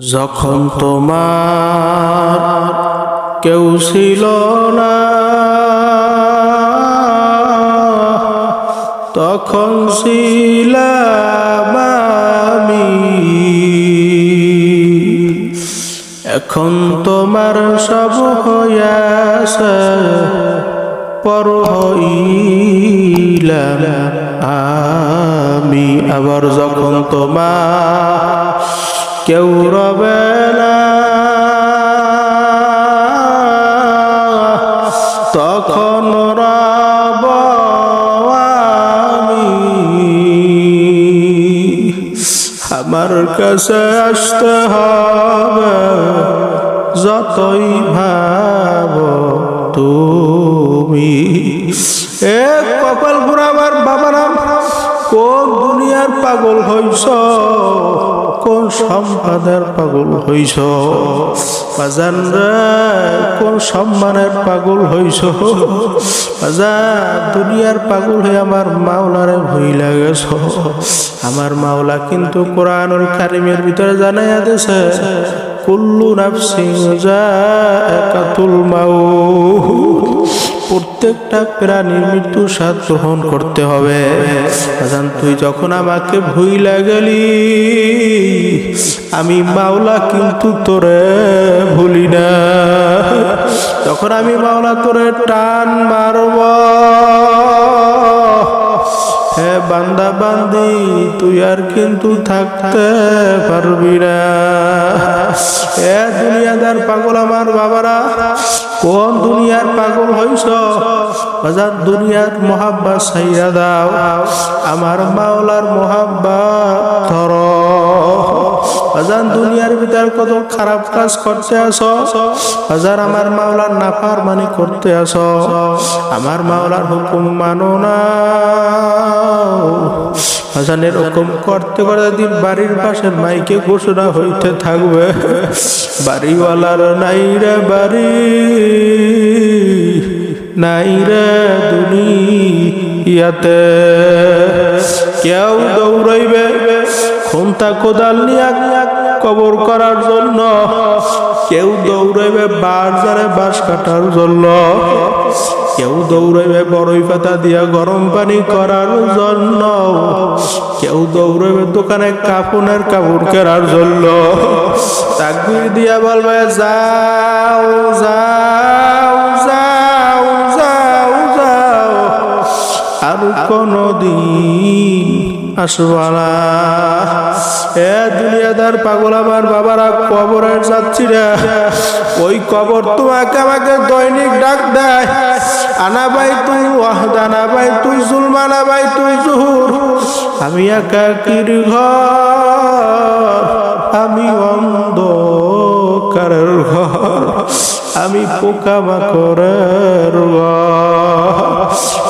যখন তোমার কেউ ছিল না, তখন ছিলাম আমি। এখন তোমার সব হইয়াছে পর আমি। আবার যখন তোমার কেউ রবে তখন রব আমি আমার কাছে আসতে হবে, যতই ভাব তুমি। এ কপাল পুরাবার বাবারা কোন দুনিয়ার পাগল হইছ? কোন সম্পাদের পাগল হইছ। বাজান কোন সম্মানের পাগল হইছ। বাজান দুনিয়ার পাগল হয়ে আমার মাওলারে ভুইলা গেছ আমার মাওলা কিন্তু কোরআনুল কারিমের ভিতরে জানাইয়া দিছে কুল্লু নাফসিন যাকাতুল মাউত। প্রত্যেকটা প্রাণীর মৃত্যু স্বাদ গ্রহণ করতে হবে। আজান তুই যখন আমাকে ভুইলা গেলি, আমি মাওলা কিন্তু তোরে ভুলি না। তখন আমি মাওলা তোরে টান মারব হে বান্দা বান্দি, তুই আর কিন্তু থাকতে পারবি না। এ দুনিয়াদার পাগল আমার বাবারা, কোন দুনিয়ার পাগল হইছ? বাজার দুনিয়ার মহাব্বা সাইয়া দাও। আমার মাওলার মহাব্বা ধর। বাজান দুনিয়ার ভিতর কত খারাপ কাজ করতে আসো? বাজার আমার মাওলার নাফার মানি করতে আসো। আমার মাওলার হুকুম মানো না। হাসান এরকম করতে করতে দিন বাড়ির পাশে মাইকে ঘোষণা হইতে থাকবে। বাড়িওয়ালার নাই রে বাড়ি, নাই রে দুনিয়াতে। কেউ দৌড়াইবে, খুন্তা কোদাল নিয়া কবর করার জন্য। কেউ দৌড়াইবে বাজারে বাঁশ কাটার জন্য। কেউ দৌড়াইবে বড়ই পাতা দিয়া গরম পানি করার জন্য। কেউ দৌড়াইবে দোকানে কাপনের কাপড় কেনার জন্য। তাকবির দিয়া বলবে, যাও যাও যাও যাও যাও। আর কোনো দিন এ পাগল আমার যাচ্ছিরা ওই তোমাকে আমাকে দৈনিক ডাক তুই তুই তুই আমি একাকির ঘর আমি অন্ধকারের ঘর। আমি পোকা মাকড়ের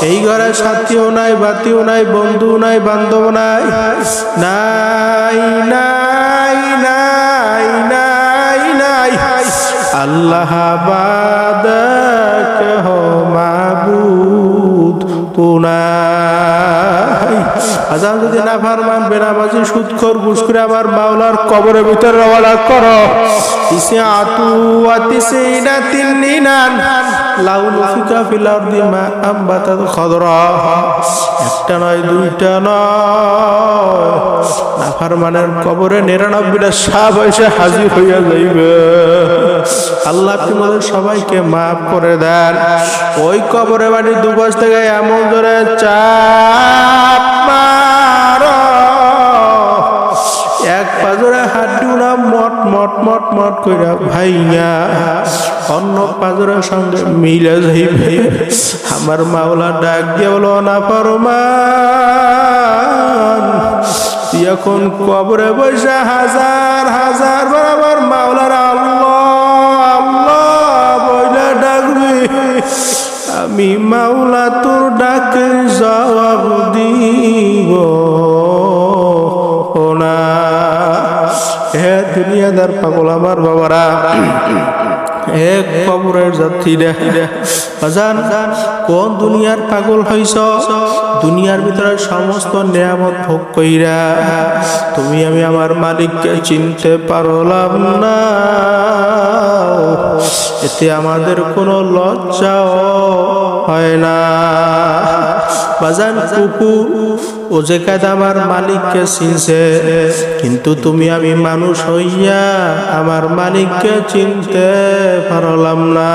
এই ঘরে সাথীও নাই, বাতিও নাই বন্ধু নাই বান্ধব নাই। নাই নাই নাই নাই নাই। আল্লাহ বাদ মাবুদ তুনাই আজান যদি না ফারমান, বেনামাজি, সুৎখর, ঘুষখুরে আমার মাওলার কবরের ভিতরে রওনা করো। ইসে আতু আতিসে না তিন্নিনান লাউল আমবাতাত খদরা। একটা দুইটা নিরানব্বইটা সাপ হাজির আল্লাহ তোমাদের সবাইকে মাফ করে দেন। ওই কবরে বাড়ি দুপাশ থেকে এমন জোরে চাপ মট মট মট কইরা, ভাইয়া, অন্য পাজরের সঙ্গে মিলে যাইবে। আমার মাওলা ডাক দিয়ে বলো, না পারমান এখন কবরে বসে হাজার হাজার বরাবর মাওলার আল্লাহ ডাকবি। আমি মাওলা তোর ডাকে জবাব দুনিয়াদার পাগল আমার বাবারা। এক কবরের যাত্রীরা বাজান কোন দুনিয়ার পাগল হইছ? দুনিয়ার ভিতরে সমস্ত নিয়ামত ভোগ কইরা, তুমি আমি আমার মালিককে চিনতে পারলাম না। এতে আমাদের কোনো লজ্জাও হয় না। বাজান, কুকুর ও যে আমার মালিককে চিনছে, কিন্তু তুমি আমি মানুষ হইয়া আমার মালিককে চিনতে পারলাম না।